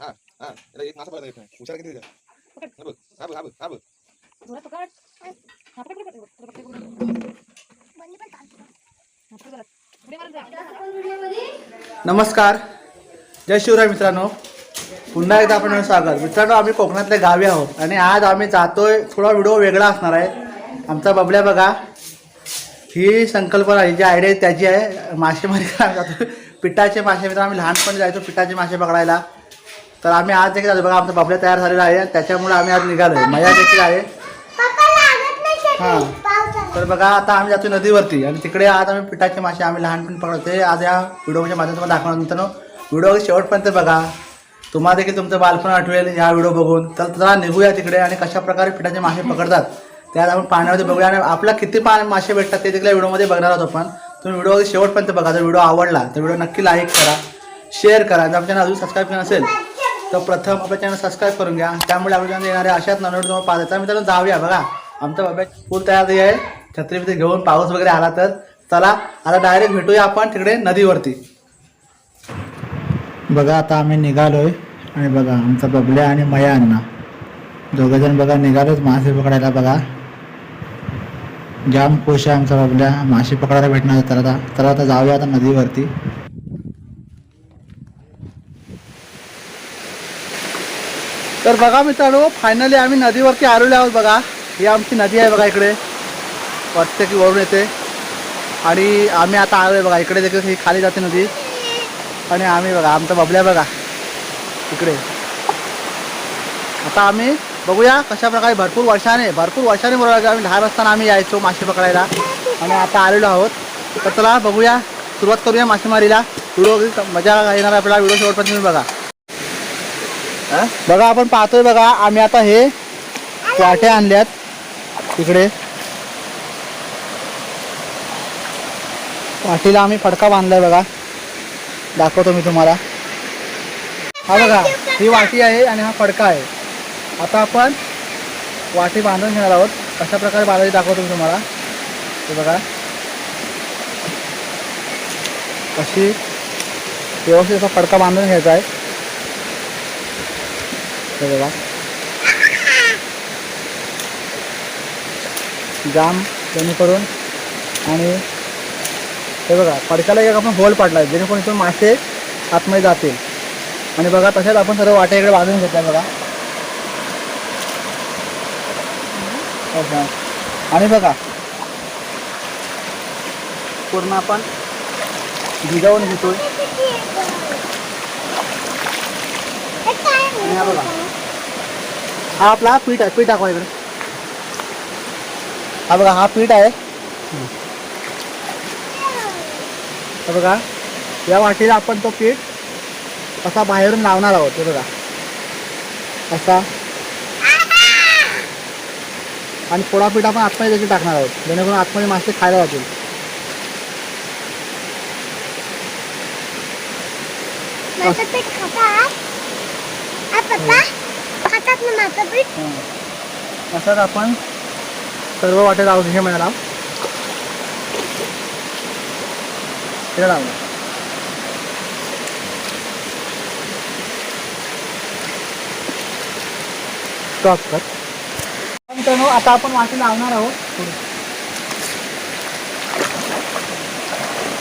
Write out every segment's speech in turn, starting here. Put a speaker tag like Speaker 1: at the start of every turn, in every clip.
Speaker 1: हा याला एक मासा पकडता येत नाही हुशार किती त्याच्या? हा बघ हा बघ हा बघ हा बघ
Speaker 2: नमस्कार. जय शिवराय मित्रांनो. पुन्हा एकदा आपण स्वागत. मित्रांनो आम्ही कोकणातल्या गावी आहोत आणि आज आम्ही जातोय थोडा व्हिडिओ वेगळा असणार आहे. आमचा बबल्या बघा. ही संकल्पना ही जी आयडिया आहे त्याची आहे मासेमारी करायला जातो पिठाचे मासे मित्र आम्ही लहानपणी जायचो पिठाचे मासे पकडायला. तर आम्ही आज देखील जातो बघा आमचा बबल्या तयार झालेला आहे. त्याच्यामुळे आम्ही आज निघालो आहे मजा देखील आहे. हां. तर बघा आता आम्ही जातो नदीवरती आणि तिकडे आज आम्ही पिठाचे मासे आम्ही लहानपणी पकडतोय. आज या व्हिडिओच्या माध्यमातून दाखवणार नंतर व्हिडिओ शेवटपर्यंत बघा. तुम्हाला देखील तुमचं बालपण आठवेल या व्हिडिओ बघून. तर चला निघूया तिकडे आणि कशा प्रकारे पिठाचे मासे पकडतात त्यात आपण पाण्यामध्ये बघूया आणि आपला किती पा मासे भेटतात ते देखील व्हिडिओमध्ये बघणार आहोत आपण. तुम्ही व्हिडिओ शेवटपर्यंत बघा. जर व्हिडिओ आवडला तर व्हिडिओ नक्की लाईक करा शेअर करा. जर आपल्या अजून सबस्क्राईब केलं असेल तर प्रथम आपल्या चॅनल सबस्क्राईब करून घ्या. त्यामुळे आपल्या channel येणाऱ्या अशाच नवीन तुम्हाला पाहता तर मित्रांनो जाऊया बघा. आमचा बाबा पूल तयार झाली आहे. छत्री बित्री घेऊन पाऊस वगैरे आला तर चला आता डायरेक्ट भेटूया आपण तिकडे नदीवरती. बघा आता आम्ही निघालोय. आणि बघा आमचा बबल्या आणि मया अण्णा दोघं जण बघा निघालोच मासे पकडायला बघा. जाम खुश आहे आमचा बबल्या. मासे पकडायला भेटणार तर आता तर आता जाऊया आता नदीवरती. तर बघा मित्रांनो फायनली आम्ही नदीवरती आलेलो आहोत बघा. ही आमची नदी आहे बघा इकडे. वाटतं की वरून येते. आणि आम्ही आता आलो आहे बघा इकडे देखील ही खाली जाते नदी. आणि आम्ही बघा आमचा बबल्या बघा इकडे. आता आम्ही बघूया कशा प्रकारे भरपूर वर्षाने भरपूर वर्षाने बरोबर आम्ही लहान असताना आम्ही यायचो मासे पकडायला. आणि आता आलेलो आहोत. तर चला बघूया सुरुवात करूया मासेमारीला व्हिडिओ मजा येणार आपल्याला. व्हिडिओ शेवटपर्यंत तुम्ही बघा. बघा आपण पाहतोय बघा आम्ही आता हे वाटे आणल्यात. इकडे. वाटीला आम्ही फडका बांधलाय बघा. दाखवतो मी तुम्हाला. हा बघा ही वाटी आहे आणि हा फडका आहे. आता आपण वाटी बांधून घेणार आहोत. कशा प्रकारे बांधायची दाखवतो मी तुम्हाला. हे बघा. अशी व्यवस्थित असा फडका बांधून घ्यायचा आहे. हे बघा. जाम जेणेकरून आणि हे बघा फडक्याला एक आपण होल पाडला आहे जेणेकरून इथून मासे आतमध्ये जातील. आणि बघा तसेच आपण सर्व वाटे इकडे बांधून घेतोय बघा. आणि बघा पूर्ण आपण भिजावून घेतोय. हा हा आपला पीठ आहे पीठ दाखवा इकडे. हा बघा हा पीठ आहे. हा बघा या वाटीला आपण तो पीठ असा बाहेरून लावणार आहोत हे बघा. असा. आणि थोडा पीठ आपण आतमध्ये देखील टाकणार आहोत जेणेकरून आतमध्ये मासे खायला जातील. असंच आपण सर्व वाटे लावून हे लावलं स्टॉप कर. मित्रांनो आता आपण वाटी लावणार आहोत.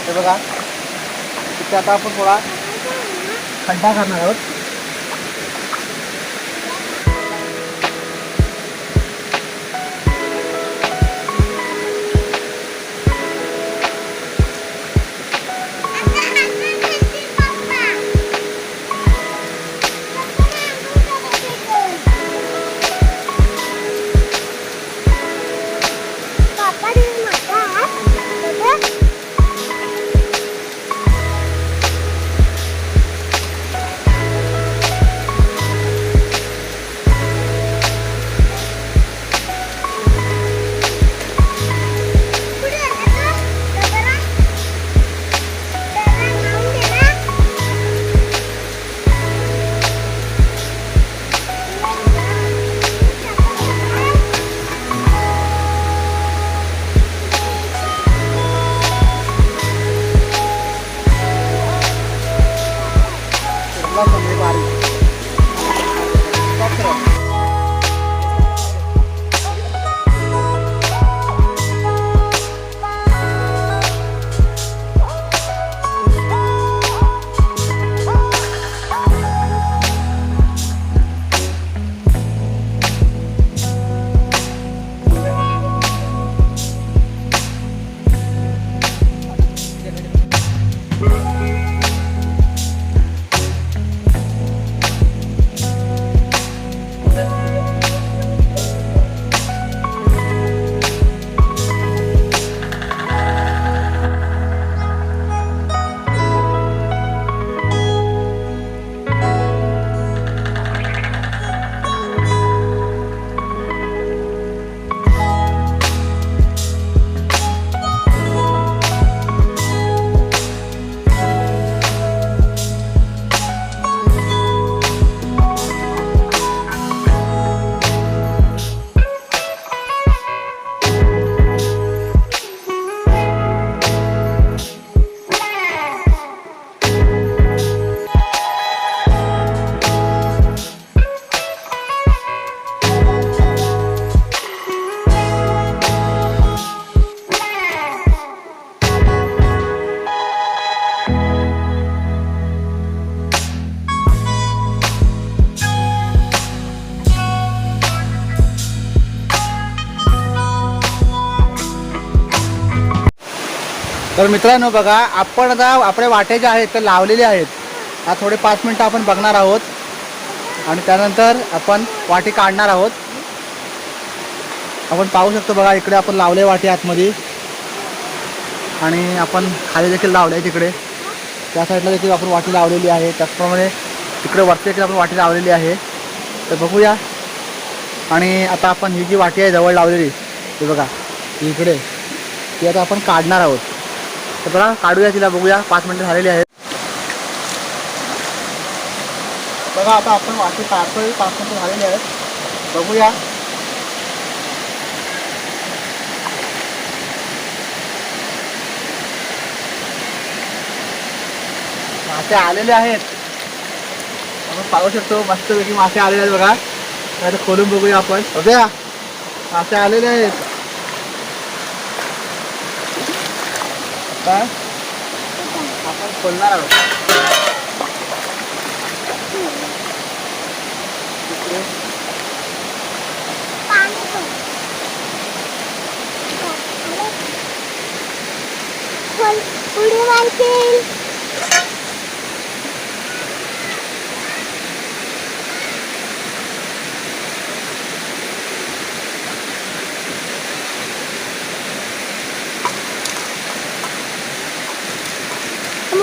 Speaker 2: हे बघा तिथे आता आपण थोडा खड्डा करणार आहोत.
Speaker 3: Otro, mi padre.
Speaker 2: तर मित्रांनो बघा आपण आता आपल्या वाटे जे आहेत ते लावलेले आहेत. आता थोडे पाच मिनटं आपण बघणार आहोत. आणि त्यानंतर आपण वाटी काढणार आहोत. आपण पाहू शकतो बघा इकडे आपण लावले वाटी आतमध्ये. आणि आपण खाली देखील लावले आहे तिकडे त्या साईडला देखील आपण वाटी लावलेली आहे. त्याचप्रमाणे तिकडे वरती देखील आपण वाटी लावलेली आहे. तर बघूया. आणि आता आपण ही जी वाटी आहे जवळ लावलेली ती बघा इकडे ती आता आपण काढणार आहोत. तर बघा काढूया तिला बघूया. पाच मिनटं झालेली आहेत. बघा आता आपण वाटी काढतोय पाच मिनटं झालेली आहेत. बघूया. मासे आलेले आहेत. आपण पाहू शकतो मस्तपैकी मासे आलेले आहेत बघा. तर खोलून बघूया आपण. बघूया. मासे आलेले आहेत. आता आपण खोलणार आहोत इकडे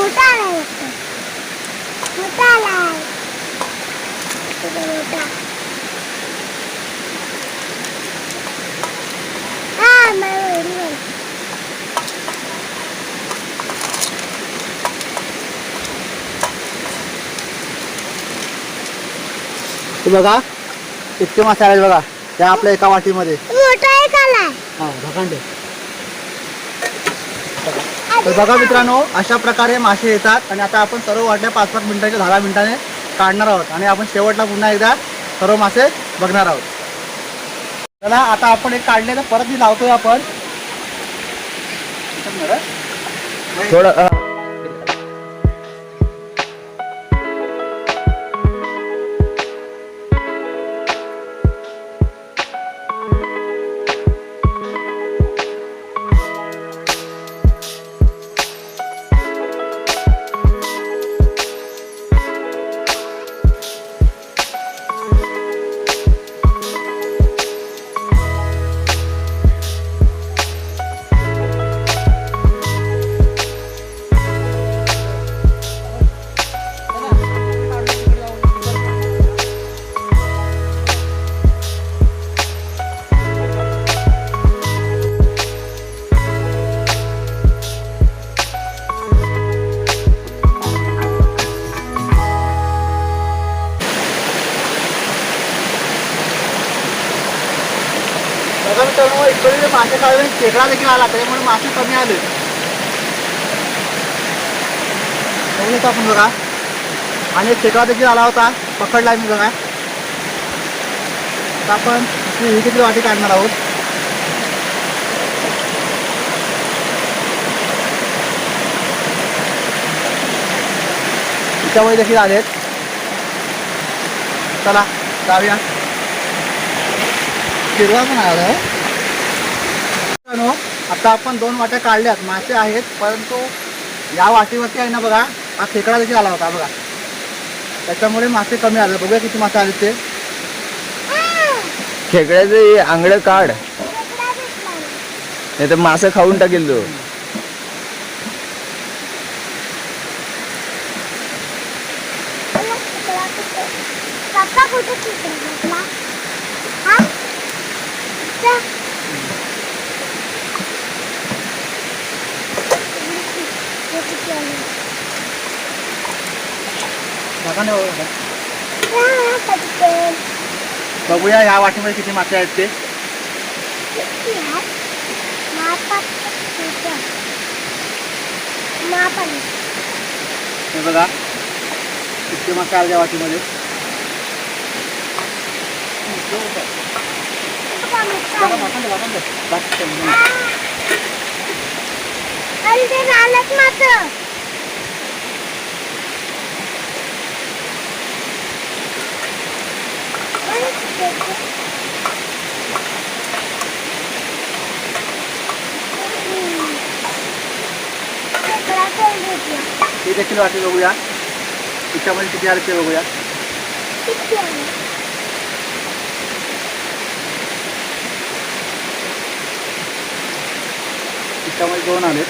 Speaker 3: मोठा वाटतं. मोठा कुठे मोठा हा मला
Speaker 2: बघा इतके मासे आले बघा. त्या आपल्या एका वाटीमध्ये.
Speaker 3: मोठा एक आलाय
Speaker 2: हा ढकांडे तर बघा मित्रांनो अशा प्रकारे मासे येतात आणि आता आपण सर्व वाटल्या पाच पाच मिनिटाच्या दहा मिनिटाने काढणार आहोत आणि आपण शेवटला पुन्हा एकदा सर्व मासे बघणार आहोत. चला आता आपण एक काढले तर परत मी लावतोय आपण.
Speaker 1: थोडं
Speaker 2: मित्रांनो मासे काढले खेकडा देखील आला त्याच्यामुळे मासे कमी आले. बघून आपण बघा. आणि खेकडा देखील आला होता पकडला मी बघा. आपण ही किती वाटी काढणार आहोत. त्यामुळे देखील आलेत. चला जाऊया. हिरवा पण आला आहे आता आपण दोन वाट्या काढल्यात मासे आहेत परंतु या वाटीवरती आहे ना बघा हा खेकडा देखील आला होता बघा. त्याच्यामुळे मासे कमी आले. बघूया किती मासे आले ते.
Speaker 1: खेकड्याचे आंगड काढ. नाही तर मासे खाऊन टाकेल तो
Speaker 3: मला खेकडा कुठे पप्पा कुठे खेकडा भेटला हा इथं. हे किती आले?
Speaker 2: बघूया या वाटीमध्ये किती मासे आहेत ते. हे बघा किती मासे आले त्या वाटीमध्ये
Speaker 3: पप्पा मोठा ते
Speaker 2: देखील वाटी बघूया. तिच्यामध्ये किती आले ते बघूया. तिच्यामध्ये दोन आले.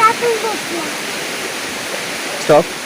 Speaker 3: आपण बघूया.
Speaker 2: स्टॉप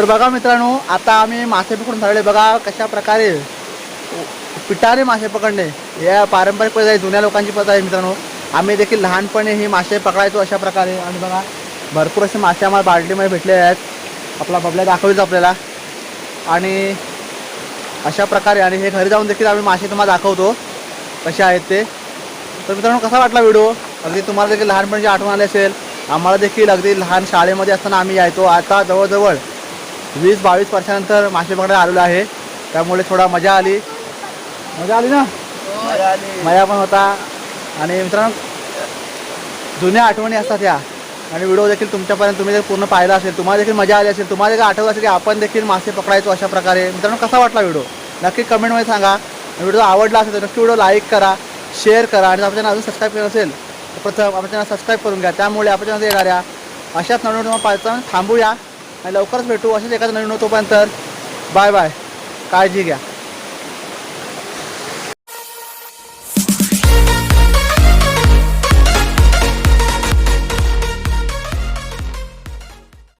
Speaker 2: तर बघा मित्रांनो आता आम्ही मासे पकडून धरले बघा कशा प्रकारे पिठाने मासे पकडणे या पारंपरिक पद्धत आहे जुन्या लोकांची पद्धत आहे मित्रांनो. आम्ही देखील लहानपणी ही मासे पकडायचो अशा प्रकारे. आणि बघा भरपूर असे मासे आम्हाला बाल्टीमध्ये भेटले आहेत. आपला बबल्या दाखवायचं आपल्याला. आणि अशा प्रकारे आणि हे घरी जाऊन देखील आम्ही मासे तुम्हाला दाखवतो. कसे आहेत ते. तर मित्रांनो कसा वाटला व्हिडिओ? अगदी तुम्हाला देखील लहानपणीची आठवण आली असेल. आम्हाला देखील अगदी लहान शाळेमध्ये असताना आम्ही यायचो. आता जवळजवळ वीस बावीस वर्षानंतर मासे पकडायला आलेलो आहे. त्यामुळे थोडा मजा आली. मजा आली ना? मजा पण होता. आणि मित्रांनो जुन्या आठवणी असतात ह्या आणि व्हिडिओ देखील तुमच्यापर्यंत तुम्ही जर पूर्ण पाहिला असेल तुम्हाला देखील मजा आली असेल तुम्हाला देखील आठवत असेल की आपण देखील मासे पकडायचो अशा प्रकारे. मित्रांनो कसा वाटला व्हिडिओ? नक्की कमेंटमध्ये सांगा. व्हिडिओ आवडला असेल तर नक्की व्हिडिओ लाईक करा शेअर करा. आणि आपल्या चॅनल अजून सबस्क्राईब केलं असेल तर प्रथम आपल्या चॅनल सबस्क्राईब करून घ्या. त्यामुळे आपल्या चॅनल येणाऱ्या अशाच नवीन तुम्हाला पाहायचा थांबूया. आणि लवकरच भेटू असेच एखादं नवीन तोपर्यंत बाय बाय. काळजी घ्या.